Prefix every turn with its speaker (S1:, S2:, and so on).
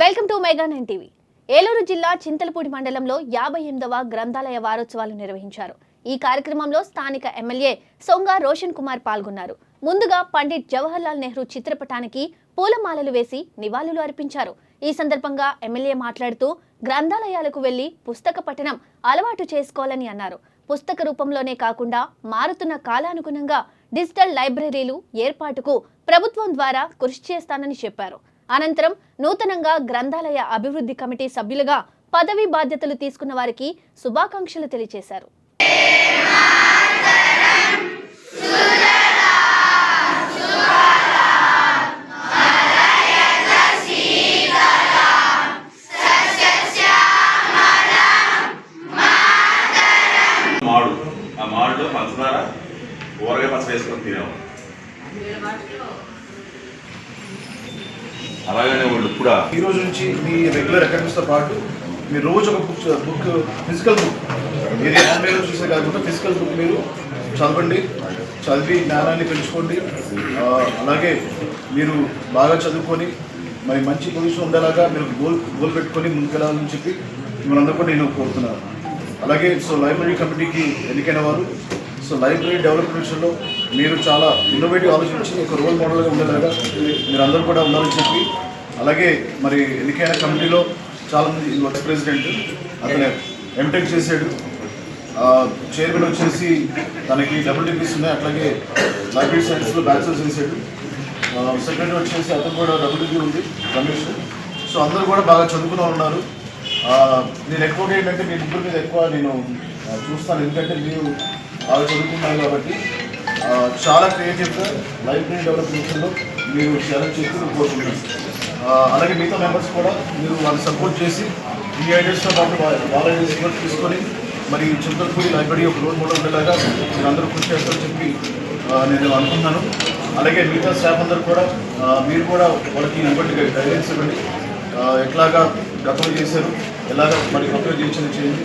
S1: Welcome to mega nine TV. Eluru జిల్లా చింతలపూడి మండలంలో యాభై ఎనిమిదవ గ్రంథాలయ వారోత్సవాలు నిర్వహించారు. ఈ కార్యక్రమంలో స్థానిక ఎమ్మెల్యే సొంగ రోషన్ కుమార్ పాల్గొన్నారు. ముందుగా పండిట్ జవహర్లాల్ నెహ్రూ చిత్రపటానికి పూలమాలలు వేసి నివాళులు అర్పించారు. ఈ సందర్భంగా ఎమ్మెల్యే మాట్లాడుతూ గ్రంథాలయాలకు వెళ్ళి పుస్తక పఠనం అలవాటు చేసుకోవాలని అన్నారు. పుస్తక రూపంలోనే కాకుండా మారుతున్న కాలానుగుణంగా డిజిటల్ లైబ్రరీలు ఏర్పాటుకు ప్రభుత్వం ద్వారా కృషి చేస్తానని చెప్పారు. అనంతరం నూతనంగా గ్రంథాలయ అభివృద్ధి కమిటీ సభ్యులుగా పదవీ బాధ్యతలు తీసుకున్న వారికి శుభాకాంక్షలు తెలియజేశారు
S2: మాడు. ఆ మాడులో పంచదార ఊరగా పచ్చ వేసుకొని తినాము అలాగనే వాళ్ళు కూడా
S3: ఈ రోజు నుంచి మీ రెగ్యులర్ అకాడమిక్స్తో పాటు మీరు రోజు ఒక బుక్ బుక్ ఫిజికల్ బుక్ మీరు ఆన్లైన్లో చూసే కాకుండా ఫిజికల్ బుక్ మీరు చదవండి చదివి జ్ఞానాన్ని పెంచుకోండి. అలాగే మీరు బాగా చదువుకొని మరి మంచి పొజిషన్ ఉండేలాగా మీరు గోల్ గోల్ పెట్టుకొని ముందుకెళ్ళాలని చెప్పి మిమ్మల్ని కూడా నేను కోరుతున్నాను. అలాగే సో లైబ్రరీ కమిటీకి ఎన్నికైన వారు సో లైబ్రరీ డెవలప్మెంట్లో మీరు చాలా ఇన్నోవేటివ్ ఆలోచించి ఒక రోల్ మోడల్గా ఉండేలాగా మీరు అందరూ కూడా ఉండాలని చెప్పి. అలాగే మరి ఎన్నికైన కమిటీలో చాలామంది వైస్ ప్రెసిడెంట్ అతను ఎంటెక్ చేశాడు. చైర్మన్ వచ్చేసి తనకి డబుల్ డిగ్రీస్ ఉన్నాయి. అట్లాగే లైబ్రరీ సైన్స్లో బ్యాచులర్స్ చేశాడు. సెక్రటరీ వచ్చేసి అతను కూడా డబుల్ డిగ్రీ ఉంది రమేష్. సో అందరూ కూడా బాగా చదువుకునే ఉన్నారు. నేను ఎక్కువగా ఏంటంటే మీ ముగ్గురు మీద ఎక్కువ నేను చూస్తాను. ఎందుకంటే మీరు బాగా చదువుకున్నారు కాబట్టి. చాలా క్రియేటివ్గా లైబ్రరీ డెవలప్మెంట్లో మీరు చేయాలని చెప్పి నేను కోరుకుంటున్నాను అలాగే మిగతా మెంబర్స్ కూడా మీరు వాళ్ళని సపోర్ట్ చేసి ఈ ఐడియాస్తో పాటు వాళ్ళ ఐడియాస్ కూడా తీసుకొని మరి చింతలపూడి లైబ్రరీ ఒక రోల్ మోడల్ ఉండేలాగా మీరు అందరూ కృషి చేస్తారని చెప్పి నేను అనుకున్నాను అలాగే మిగతా స్టాఫ్ అందరూ కూడా మీరు కూడా వాళ్ళకి ఇవ్వండి గైడెన్స్ ఇవ్వండి. ఎట్లాగా గతంలో చేశారు ఎలాగ మరి గతంలో చేయించని చేయండి.